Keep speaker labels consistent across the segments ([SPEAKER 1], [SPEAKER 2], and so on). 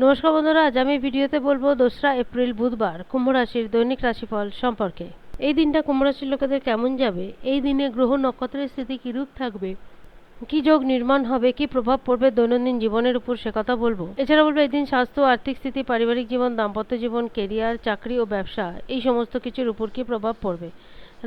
[SPEAKER 1] নমস্কার বন্ধুরা, আজ আমি ভিডিওতে বলব দোসরা এপ্রিল বুধবার কুম্ভ রাশির দৈনিক রাশিফল সম্পর্কে। এই দিনটা কুম্ভ রাশির লোকেদের কেমন যাবে? এই দিনে গ্রহ নক্ষত্রের স্থিতি কিরূপ থাকবে? কি যোগ নির্মাণ হবে? কি প্রভাব পড়বে দৈনন্দিন জীবনের উপর? সে কথা বলব। এছাড়া বলব, এই দিন স্বাস্থ্য, আর্থিক স্থিতি, পারিবারিক জীবন, দাম্পত্য জীবন, কেরিয়ার, চাকরি ও ব্যবসা, এই সমস্ত কিছুর উপর কি প্রভাব পড়বে?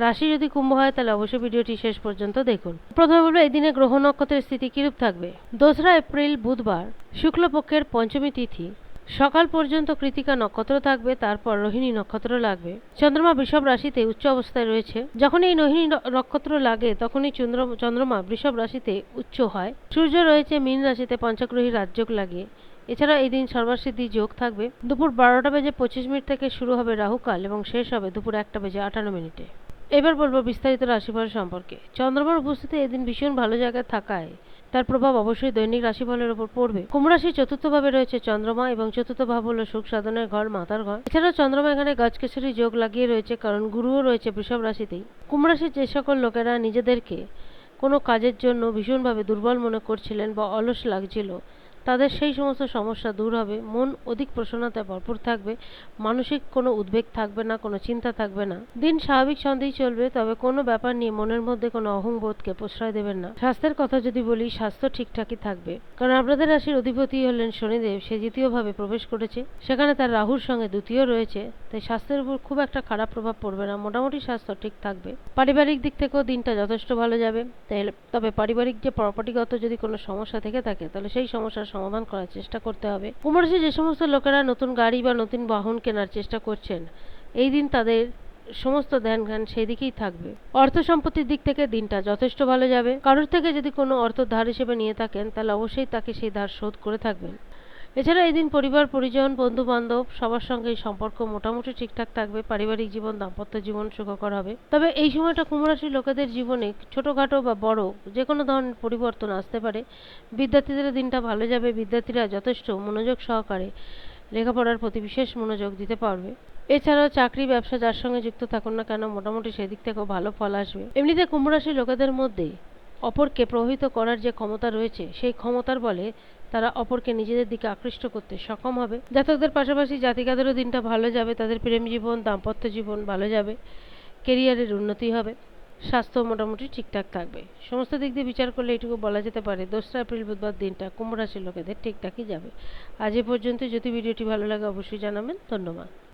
[SPEAKER 1] রাশি যদি কুম্ভ হয়, তাহলে অবশ্যই ভিডিওটি শেষ পর্যন্ত দেখুন। প্রথমে বলব, এই দিনে গ্রহ নক্ষত্রের স্থিতি কিরূপ থাকবে? দোসরা এপ্রিল, বুধবার, শুক্লপক্ষের পঞ্চমী তিথি। সকাল পর্যন্ত কৃতিকা নক্ষত্র থাকবে, তারপর রোহিণী নক্ষত্র লাগবে। চন্দ্রমা বৃষভ রাশিতে উচ্চ অবস্থায় রয়েছে। যখন এই রোহিণী নক্ষত্র লাগে, তখনই চন্দ্র, চন্দ্রমা বৃষভ রাশিতে উচ্চ হয়। সূর্য রয়েছে, মীন রাশিতে পঞ্চগ্রহী রাজযোগ লাগে। এছাড়া এই দিন সর্বাসিদ্ধি যোগ থাকবে। দুপুর বারোটা বেজে পঁচিশ মিনিট থেকে শুরু হবে রাহুকাল এবং শেষ হবে দুপুর একটা বেজে আটান্ন মিনিটে। এবার বলব বিস্তারিত রাশিফল সম্পর্কে। চন্দ্রমার উপস্থিতি এদিন ভীষণ ভালো জায়গায় থাকায় তার প্রভাব অবশ্যই দৈনিক রাশিফলের উপর পড়বে। কুম্ভ রাশির চতুর্থ ভাবে রয়েছে চন্দ্রমা এবং চতুর্থ ভাব হলো সুখ সাধনের ঘর, মাতার ঘর। এছাড়াও চন্দ্রমা এখানে গাছকেশরী যোগ লাগিয়ে রয়েছে, কারণ গুরুও রয়েছে বৃষভ রাশিতেই। কুম্ভ রাশির যে সকল লোকেরা নিজেদেরকে কোনো কাজের জন্য ভীষণভাবে দুর্বল মনে করছিলেন বা অলস লাগছিল তাদের সেই সমস্ত সমস্যা দূর হবে। মন অধিক প্রসন্নতায় ভরপুর থাকবে। মানসিক কোনো উদ্বেগ থাকবে না, কোনো চিন্তা থাকবে না। দিন স্বাভাবিক ছন্দেই চলবে, তবে কোনো ব্যাপার নিয়ে মনের মধ্যে কোনো অহংবোধকে প্রশ্রয় দেবেন না। স্বাস্থ্যের কথা যদি বলি, স্বাস্থ্য ঠিকঠাকই থাকবে। কারণ আপনাদের রাশির অধিপতি হলেন শনিদেব, সে দ্বিতীয়ভাবে প্রবেশ করেছে। সেখানে তার রাহুর সঙ্গে দ্বিতীয় রয়েছে, তাই স্বাস্থ্যের উপর খুব একটা খারাপ প্রভাব পড়বে না। মোটামুটি স্বাস্থ্য ঠিক থাকবে। পারিবারিক দিক থেকেও দিনটা যথেষ্ট ভালো যাবে। তবে পারিবারিক যে প্রপার্টিগত যদি কোনো সমস্যা থেকে থাকে, তাহলে সেই সমস্যার সমাধান করার চেষ্টা করতে হবে। কুম্ভরাশি যে সমস্ত লোকেরা নতুন গাড়ি বা নতুন বাহন কেনার চেষ্টা করছেন, এই দিন তাদের সমস্ত ধ্যান জ্ঞান সেদিকেই থাকবে। অর্থ সম্পত্তির দিক থেকে দিনটা যথেষ্ট ভালো যাবে। কারোর থেকে যদি কোনো অর্থ ধার হিসেবে নিয়ে থাকেন, তাহলে অবশ্যই তাকে সেই ধার শোধ করে থাকবেন। এছাড়া এই দিন পরিবার, পরিজন বন্ধু বান্ধব সবার সঙ্গে এই সম্পর্ক মোটামুটি ঠিকঠাক থাকবে, পারিবারিক জীবন, দাম্পত্য জীবন সুখকর হবে। তবে এই সময়টা কুম্ভরাশির লোকেদের জীবনে ছোটোখাটো বা বড় যে কোনো ধরনের পরিবর্তন আসতে পারে। বিদ্যার্থীদের দিনটা ভালো যাবে, বিদ্যার্থীরা যথেষ্ট মনোযোগ সহকারে লেখাপড়ার প্রতি বিশেষ মনোযোগ দিতে পারবে। এছাড়াও চাকরি, ব্যবসা যার সঙ্গে যুক্ত থাকুন না কেন, মোটামুটি সেদিক থেকেও ভালো ফল আসবে। এমনিতে কুম্ভরাশির লোকেদের মধ্যে অপরকে প্রভাবিত করার যে ক্ষমতা রয়েছে, সেই ক্ষমতার বলে তারা অপরকে নিজেদের দিকে আকৃষ্ট করতে সক্ষম হবে। জাতকদের পাশাপাশি জাতিকাদেরও দিনটা ভালো যাবে, তাদের প্রেম জীবন, দাম্পত্য জীবন ভালো যাবে কেরিয়ারের উন্নতি হবে, স্বাস্থ্য মোটামুটি ঠিকঠাক থাকবে। সমস্ত দিক দিয়ে বিচার করলে এটুকু বলা যেতে পারে, দোসরা এপ্রিল, বুধবার দিনটা কুম্ভ রাশির লোকেদের ঠিকঠাকই যাবে। আজ এ পর্যন্ত যদি ভিডিওটি ভালো লাগে, অবশ্যই জানাবেন। ধন্যবাদ।